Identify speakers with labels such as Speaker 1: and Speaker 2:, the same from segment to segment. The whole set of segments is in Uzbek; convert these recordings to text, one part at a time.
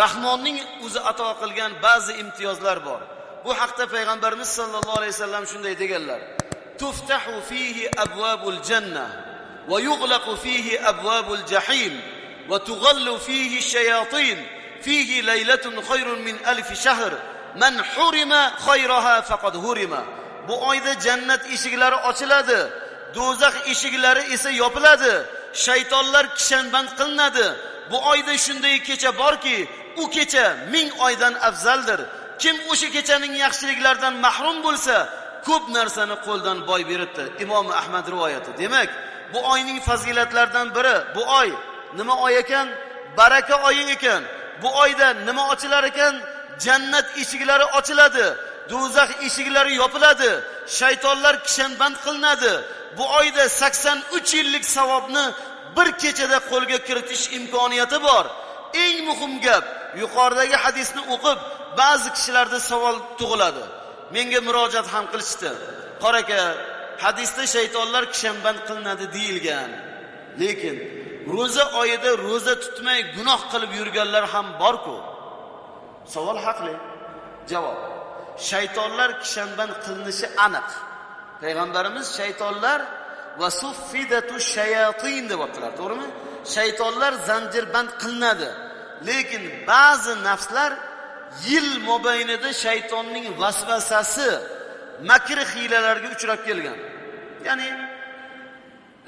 Speaker 1: rahmonning o'zi ato qilgan ba'zi imtiyozlar bor. Bu haqda payg'ambarimiz sollallohu alayhi vasallam shunday deganlar. Tuftahu fihi abvabul janna va yug'laqu fihi abvabul jahim va tug'allu fihi shayatin fihi laylatun khayrun min alf shahr. Man hurima khayraha faqad hurima. Bu oyda jannat eshiklari ochiladi do'zax eshiklari esa yopiladi shaytonlar kishanband qilinadi. Bu oyda shunday kecha borki u kecha ming oydan afzaldir. Kim o'sha kechaning yaxshiliklaridan mahrum bo'lsa ko'p narsani qo'ldan boy beribdi. Imom ahmad rivoyati. Demak bu oyning fazilatlaridan biri bu oy nima oy ekan? Baraka oyi ekan. Bu oyda nima ochilar ekan? Jannat eshiklari ochiladi do'zax eshiklari yopiladi shaytonlar kishanband qilinadi. Bu oyda sakson uch yillik savobni bir kechada qo'lga kiritish imkoniyati bor. Eng muhim gap yuqoridagi hadisni o'qib ba'zi kishilarda savol tug'iladi. Menga murojaat ham qilishdi. Qora aka hadisda shaytonlar kishanband qilinadi deyilgan. Lekin ro'za oyida ro'za tutmay gunoh qilib yurganlar ham borku. Savol haqli. Javob. Shaytonlar kishanband qilinishi aniq. Payg'ambarimiz shaytonlar va suffidatu shayatin deyaptilar to'g'rimi? Shaytonlar zanjirband qilinadi. Lekin ba'zi nafslar yil mobaynida shaytonning vasvasasi makr hiylalarga uchrab kelgan. Ya'ni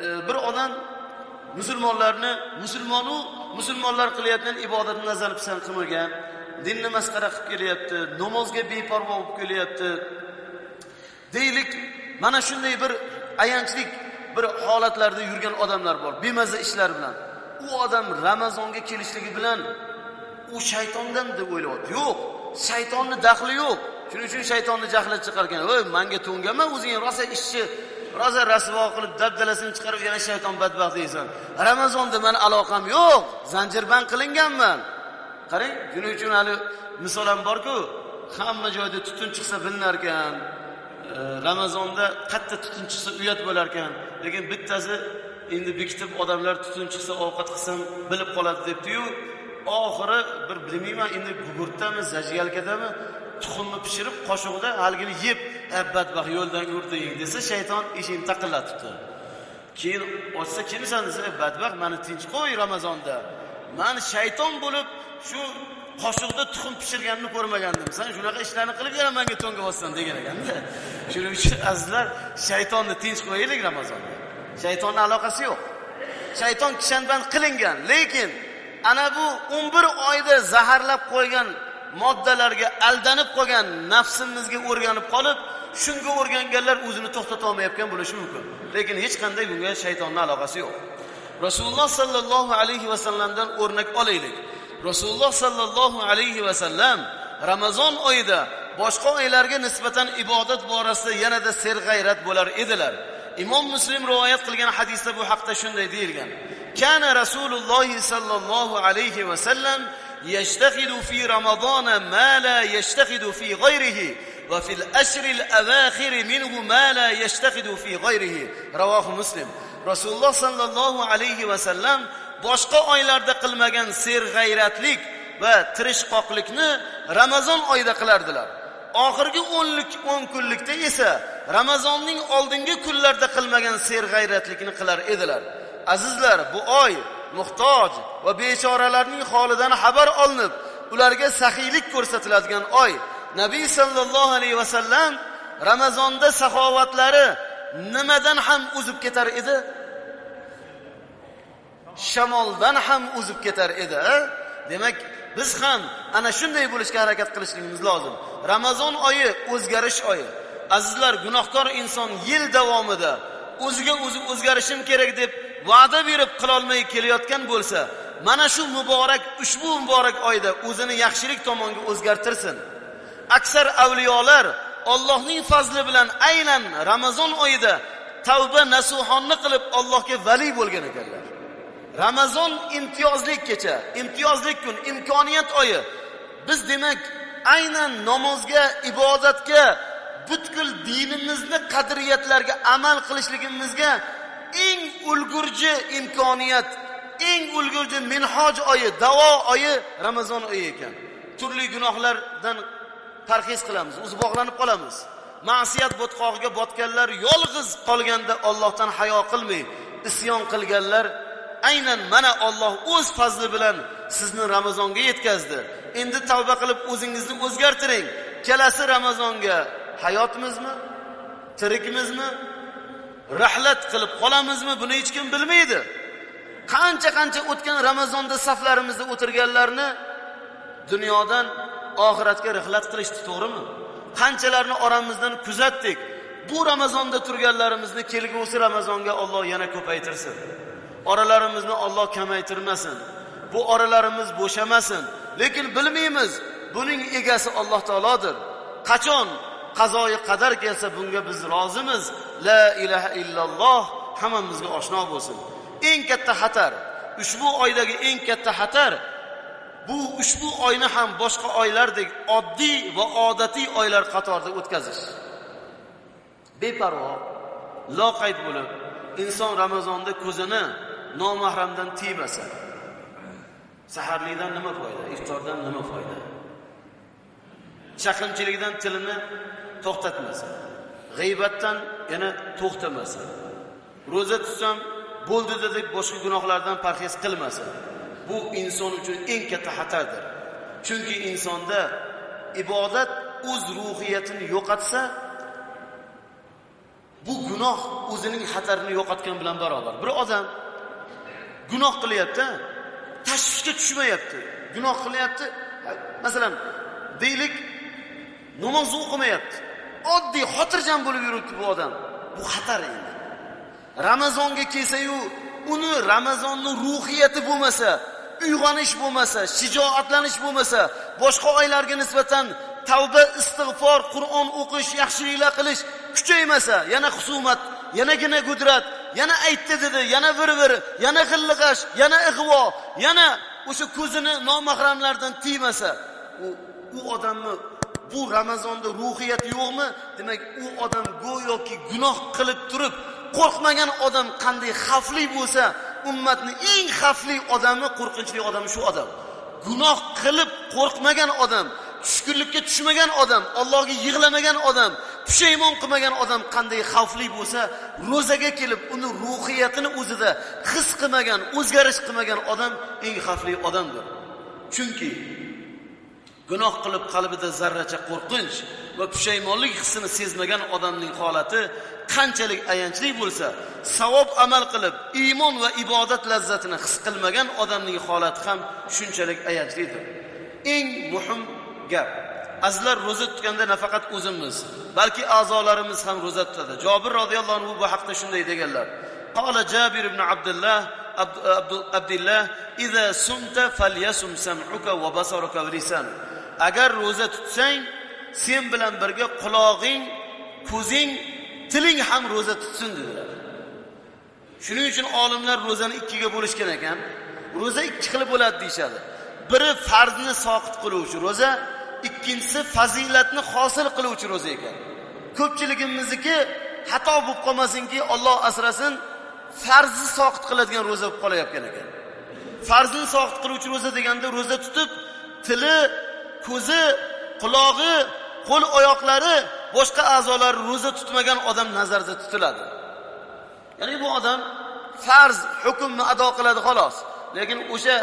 Speaker 1: e, bir odam musulmonlarni musulmonu musulmonlar qilayotgan ibodatni nazar pisand qilmagan dinni masxara qilib kelyapti namozga beparvo bo'lib kelyapti. Deylik mana shunday bir ayanchlik bir holatlarda yurgan odamlar bor bemaza ishlar bilan. U odam ramazonga kelishligi bilan u shaytondan deb o'ylayapti. Yo'q shaytonni daxli yo'q. Shuning uchun shaytonni jahli chiqargan. Voy manga to'nganma o'zing rosa ishchi rosa rasvo qilib dabdalasini chiqarib yana shayton badbaxt deysan. Ramazonda mani aloqam yo'q zanjirband qilinganman. Qarang shuning uchun hali misol ham borku hamma joyda tutun chiqsa bilinar ekan e, ramazonda qayerda tutun chiqsa uyat bo'lar ekan lekin bittasi endi bekitib odamlar tutun chiqsa ovqat qilsam bilib qoladi debdiyu. Oxiri bir bilmayman endi gugurtdami zajgalkadami tuxumni pishirib qoshiqda haligini yeb badbaxt yo'ldan yurding desa shayton eshikni taqillatibdi. Keyin ochsa kimsan desa badbaxt mani tinch qo'y ramazonda. Man shayton bo'lib shu qoshiqda tuxum pishirganini ko'rmagandim. San shunaqa ishlarni qilib yana manga to'ngayapsan degan ekanda. Shuning uchun azizlar shaytonni tinch qo'yaylik ramazonda. Shaytonni aloqasi yo'q. Shayton kishanband qilingan lekin ana bu o'n bir oyda zaharlab qo'ygan moddalarga aldanib qolgan nafsimizga o'rganib qolib shunga o'rganganlar o'zini to'xtata olmayotgan bo'lishi mumkin. Lekin hech qanday bunga shaytonni aloqasi yo'q. Rasululloh sollallohu alayhi vasallamdan o'rnak olaylik. Rasululloh sollallohu alayhi vasallam ramazon oyida boshqa oylarga nisbatan ibodat borasida yanada serg'ayrat bo'lar edilar. imom muslim rivoyat qilgan hadisda bu haqda shunday deyilgan kana rasululloh sollallohu alayhi vasallam يجتهد في رمضان ما لا يجتهد في غيره وفي الأشر الأواخر منه ما لا يجتهد في غيره رواه مسلم رسول الله صلى الله عليه وسلم boshqa oylarda qilmagan serg'ayratlik va tirishqoqlikni ramazon oyida qilardilar oxirgi o'nlik o'n kunlikda esa ramazonning oldingi kunlarida qilmagan serg'ayratlikni qilar edilar. Azizlar bu oy muhtoj va bechoralarning holidan xabar olinib ularga saxiylik ko'rsatiladigan oy. Nabiy sollallohu alayhi vasallam ramazonda saxovatlari nimadan ham uzib ketar edi? Shamoldan ham uzib ketar edi demak biz ham ana shunday bo'lishga harakat qilishligimiz lozim. Ramazon oyi o'zgarish oyi. Azizlar gunohkor inson yil davomida o'ziga o'zi o'zgarishim kerak deb va'da berib qilolmay kelayotgan bo'lsa mana shu muborak ushbu muborak oyda o'zini yaxshilik tomonga o'zgartirsin. Aksar avliyolar Allohning fazli bilan aynan ramazon oyida tavba nasuhonni qilib Allohga vali bo'lgan ekanlar. Ramazon imtiyozli kecha imtiyozli kun imkoniyat oyi. Biz demak aynan namozga ibodatga butkul dinimizni qadriyatlarga amal qilishligimizga eng ulgurji imkoniyat eng ulgurji minhoj oyi davo oyi ramazon oyi ekan. Turli gunohlardan parhez qilamiz o'zi bog'lanib qolamiz. Ma'siyat botqog'iga botganlar yolg'iz qolganda ollohdan hayo qilmay isyon qilganlar aynan mana olloh o'z fazli bilan sizni ramazonga yetkazdi. Endi tavba qilib o'zingizni o'zgartiring. Kelasi ramazonga hayotmizmi? Tirikmizmi? Rahlat qilib qolamizmi? Buni hech kim bilmaydi. Qancha qancha o'tgan ramazonda saflarimizda o'tirganlarni dunyodan oxiratga rihlat qilishdi to'g'rimi? Qanchalarni oramizdan kuzatdik. Bu ramazonda turganlarimizni kelgusi ramazonga olloh yana ko'paytirsin. Oralarimizni olloh kamaytirmasin. Bu oralarimiz bo'shamasin. Lekin bilmaymiz buning egasi alloh taolodir. Qachon? Qazoyi qadar kelsa bunga biz rozimiz. La ilaha illalloh hammamizga oshno bo'lsin. Eng katta xatar ushbu oydagi eng katta xatar bu ushbu oyni ham boshqa oylardek oddiy va odatiy oylar qatorida o'tkazish. Beparvo loqayd bo'lib inson ramazonda ko'zini nomahramdan tiymasa saharlikdan nima foyda iftordan nima foyda? Chaqimchilikdan tilini to'xtatmasa g'iybatdan yana to'xtamasa ro'za tutsam bo'ldi deb boshqa gunohlardan parhez qilmasa bu inson uchun eng katta xatardir. Chunki insonda ibodat o'z ruhiyatini yo'qotsa bu gunoh o'zining xatarini yo'qotgan bilan barobar. Bir odam gunoh qilyapti tashvishga tushmayapti. Gunoh qilyapti masalan deylik namoz o'qimayapti. Oddiy xotirjam bo'lib yuribdi bu odam. Bu xatar endi. Ramazonga kelsayu uni ramazonni ruhiyati bo'lmasa uyg'onish bo'lmasa shijoatlanish bo'lmasa boshqa oylarga nisbatan tavba istig'for qur'on o'qish yaxshiliklar qilish kuchaymasa yana husumat yanagina gudrat yana aytdi dedi yana bir bir yana g'illig'ash yana ig'vo yana o'sha ko'zini nomahramlardan tiymasa u u odamni bu ramazonda ruhiyat yo'qmi? Demak u odam go'yoki gunoh qilib turib qo'rqmagan odam qanday xavfli bo'lsa ummatni eng xavfli odami qo'rqinchli odami shu odam. Gunoh qilib qo'rqmagan odam tushkunlikka tushmagan odam allohga yig'lamagan odam pushaymon qilmagan odam qanday xavfli bo'lsa ro'zaga kelib uni ruhiyatini o'zida his qilmagan o'zgarish qilmagan odam eng xavfli odamdir. Chunki gunoh qilib qalbida zarracha qo'rqinch va pushaymonlik hissini sezmagan odamning holati qanchalik ayanchli bo'lsa savob amal qilib iymon va ibodat lazzatini his qilmagan odamning holati ham shunchalik ayanchlidir eng muhim gap azizlar ro'za tutganda nafaqat o'zimiz balki a'zolarimiz ham ro'za tutadi jobir roziyallohu anhu bu haqda shunday deganlar قال جابر بن عبد الله عبد الله إذا سمت فليسم سمعك وبصرك ولسانك agar ro'za tutsang sen bilan birga qulog'ing ko'zing tiling ham ro'za tutsin dedilar. Shuning uchun olimlar ro'zani ikkiga bo'lishgan ekan. Ro'za ikki xil bo'ladi deyishadi. Biri farzni soqit qiluvchi ro'za ikkinchisi fazilatni hosil qiluvchi ro'za ekan. Ko'pchiligimizniki xato bo'lib qolmasinki olloh asrasin farzni soqit qiladigan ro'za bo'lib qolayotgan ekan. Farzni soqit qiluvchi ro'za deganda ro'za tutib tili ko'zi qulog'i qo'l oyoqlari boshqa a'zolari ro'za tutmagan odam nazarda tutiladi. Ya'ni bu odam farz hukmni ado qiladi xolos. Lekin o'sha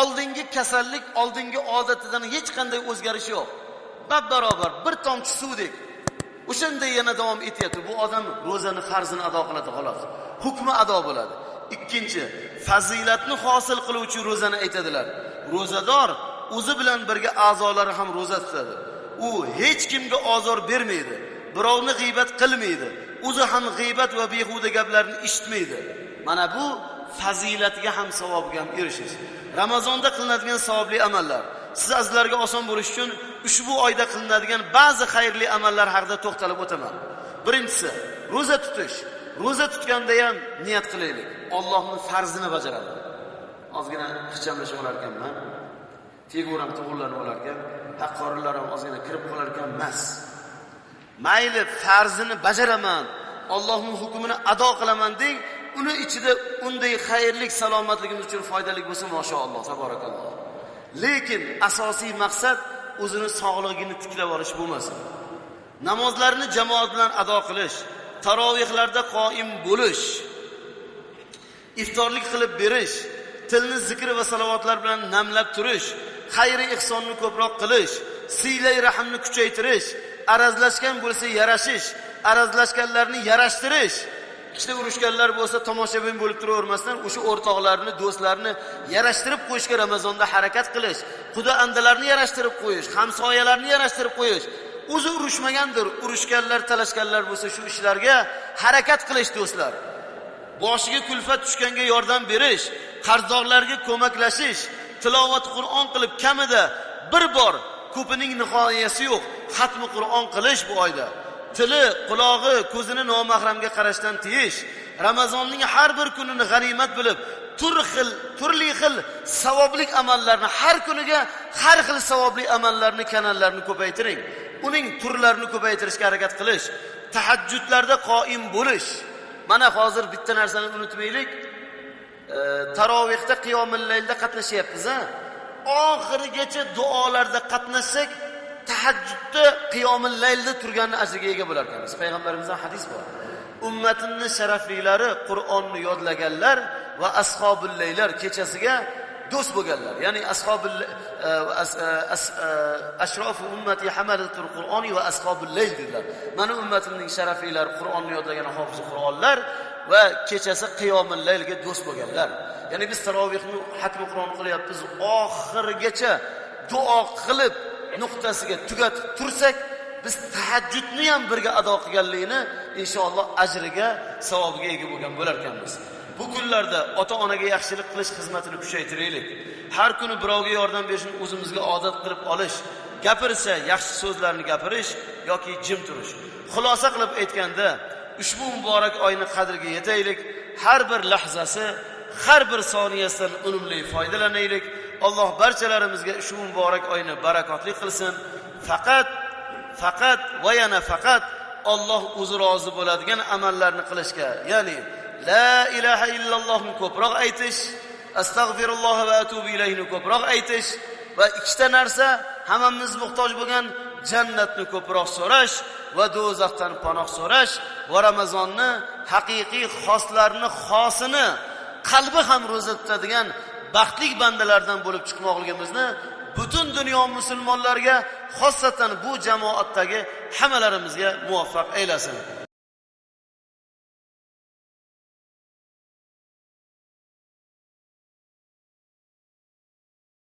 Speaker 1: oldingi kasallik oldingi odatidan hech qanday o'zgarish yo'q. Bab barobar bir tomchi suvdek o'shanday yana davom etyapti. Bu odam ro'zani farzini ado qiladi xolos. Hukmi ado bo'ladi. Ikkinchi fazilatni hosil qiluvchi ro'zani aytadilar. Ro'zador o'zi bilan birga a'zolari ham ro'za tutadi. U hech kimga ozor bermaydi birovni g'iybat qilmaydi o'zi ham g'iybat va behuda gaplarni eshitmaydi. Mana bu fazilatiga ham savobga ham erishish. Ramazonda qilinadigan savobli amallar siz azizlarga oson bo'lishi uchun ushbu oyda qilinadigan ba'zi xayrli amallar haqida to'xtalib o'taman. Birinchisi ro'za tutish. Ro'za tutganda ham niyat qilaylik. Ollohni farzini bajaradi. Ozgina ixchamlashib olar ekanman teguram tug'illanib olar ekan haqqorilar ham ozgina kirib qolar ekan emas. Mayli farzini bajaraman. Ollohni hukmini ado qilaman deng uni ichida unday xayrlik salomatligimiz uchun foydali bo'lsa mashaalloh tabarakalloh. Lekin asosiy maqsad o'zini sog'lig'ini tiklab olish bo'lmasin. Namozlarni jamoat bilan ado qilish tarovehlarda qoim bo'lish iftorlik qilib berish tilni zikr va salovatlar bilan namlab turish xayri ehsonni ko'proq qilish siylay rahmni kuchaytirish arazlashgan bo'lsa yarashish arazlashganlarni yarashtirish. Ikkita urushganlar bo'lsa tomoshabin bo'lib turavermasdan o'sha o'rtoqlarni do'stlarni yarashtirib qo'yishga ramazonda harakat qilish quda andalarni yarashtirib qo'yish hamsoyalarni yarashtirib qo'yish. O'zi urushmagandir urushganlar talashganlar bo'lsa shu ishlarga harakat qilish do'stlar. Boshiga kulfat tushganga yordam berish qarzdorlarga ko'maklashish tilovat qur'on qilib kamida bir bor ko'pining nihoyasi yo'q xatmi qur'on qilish bu oyda. Tili qulog'i ko'zini nomahramga qarashdan tiyish ramazonning har bir kunini g'animat bilib tur xil turli xil savobli amallarni har kuniga har xil savobli amallarni kanallarni ko'paytiring. Uning turlarini ko'paytirishga harakat qilish tahajjudlarda qoim bo'lish. Mana hozir bitta narsani unutmaylik. Tarovehda qiyomillaylda qatnashyapmiz a oxirigacha duolarda qatnashsak tahajjudda qiyomillaylda turganni ajriga ega bo'lar ekanmiz. Payg'ambarimizdan hadis bor. Ummatimni sharaflilari qur'onni yodlaganlar va ashobul laylar kechasiga do'st bo'lganlar. Ya'ni ashobul e, e, e, ashrofi ummati hamalatul qur'oni va ashobillayl dedilar. Mana ummatimning sharaflilari qur'onni yodlagan hofizi qur'onlar va kechasi qiyomil laylga do'st bo'lganlar. Ya'ni biz tarovehni hatmi qur'on qilyapmiz. Oxirigacha duo qilib nuqtasiga tugatib tursak biz tahajjudni ham birga ado qilganligini inshaalloh ajriga savobiga ega bo'lgan bo'lar ekanmiz. Bu kunlarda ota onaga yaxshilik qilish xizmatini kuchaytiraylik. Har kuni birovga yordam berishni o'zimizga odat qilib olish gapirsa yaxshi so'zlarni gapirish yoki jim turish. Xulosa qilib aytganda ushbu muborak oyni qadriga yetaylik. Har bir lahzasi har bir soniyasidan unumli foydalanaylik. Alloh barchalarimizga shu muborak oyni barakotli qilsin. Faqat faqat va yana faqat Alloh o'zi rozi bo'ladigan amallarni qilishga ya'ni la ilaha illallohni ko'proq aytish astag'firulloh va atubu ilayhni ko'proq aytish va ikkita narsa hammamiz muhtoj bo'lgan jannatni ko'proq so'rash va do'zaxdan panoh so'rash va ramazonni haqiqiy xoslarni xosini qalbi ham ro'za tutadigan baxtli bandalardan bo'lib chiqmoqligimizni butun dunyo musulmonlariga xosatan bu jamoatdagi hammalarimizga muvaffaq aylasin.